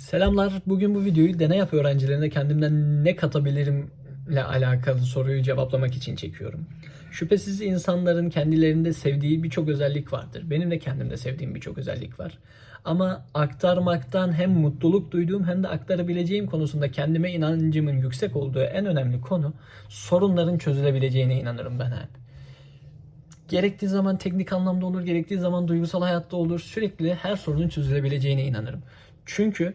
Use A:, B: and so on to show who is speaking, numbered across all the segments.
A: Selamlar. Bugün bu videoyu deney yap öğrencilerine kendimden ne katabilirim ile alakalı soruyu cevaplamak için çekiyorum. Şüphesiz insanların kendilerinde sevdiği birçok özellik vardır. Benim de kendimde sevdiğim birçok özellik var. Ama aktarmaktan hem mutluluk duyduğum hem de aktarabileceğim konusunda kendime inancımın yüksek olduğu en önemli konu sorunların çözülebileceğine inanırım ben hep. Gerektiği zaman teknik anlamda olur, gerektiği zaman duygusal hayatta olur. Sürekli her sorunun çözülebileceğine inanırım. Çünkü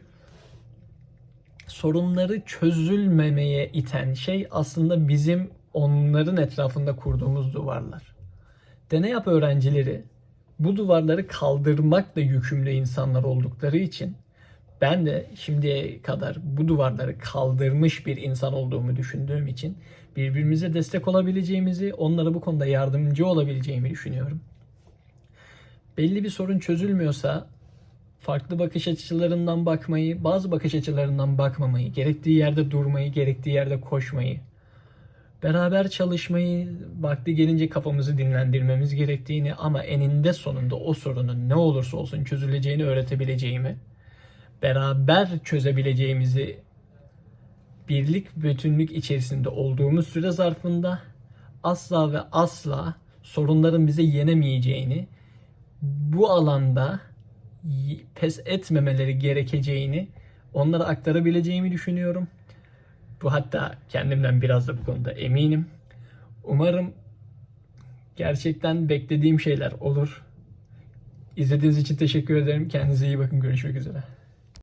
A: sorunları çözülmemeye iten şey aslında bizim onların etrafında kurduğumuz duvarlar. Deney yap öğrencileri bu duvarları kaldırmakla yükümlü insanlar oldukları için ben de şimdiye kadar bu duvarları kaldırmış bir insan olduğumu düşündüğüm için birbirimize destek olabileceğimizi, onlara bu konuda yardımcı olabileceğimi düşünüyorum. Belli bir sorun çözülmüyorsa farklı bakış açılarından bakmayı, bazı bakış açılarından bakmamayı, gerektiği yerde durmayı, gerektiği yerde koşmayı, beraber çalışmayı, vakti gelince kafamızı dinlendirmemiz gerektiğini ama eninde sonunda o sorunun ne olursa olsun çözüleceğini öğretebileceğimi, beraber çözebileceğimizi birlik bütünlük içerisinde olduğumuz süre zarfında asla ve asla sorunların bize yenemeyeceğini, bu alanda pes etmemeleri gerekeceğini onlara aktarabileceğimi düşünüyorum. Bu hatta kendimden biraz da bu konuda eminim. Umarım gerçekten beklediğim şeyler olur. İzlediğiniz için teşekkür ederim. Kendinize iyi bakın. Görüşmek üzere.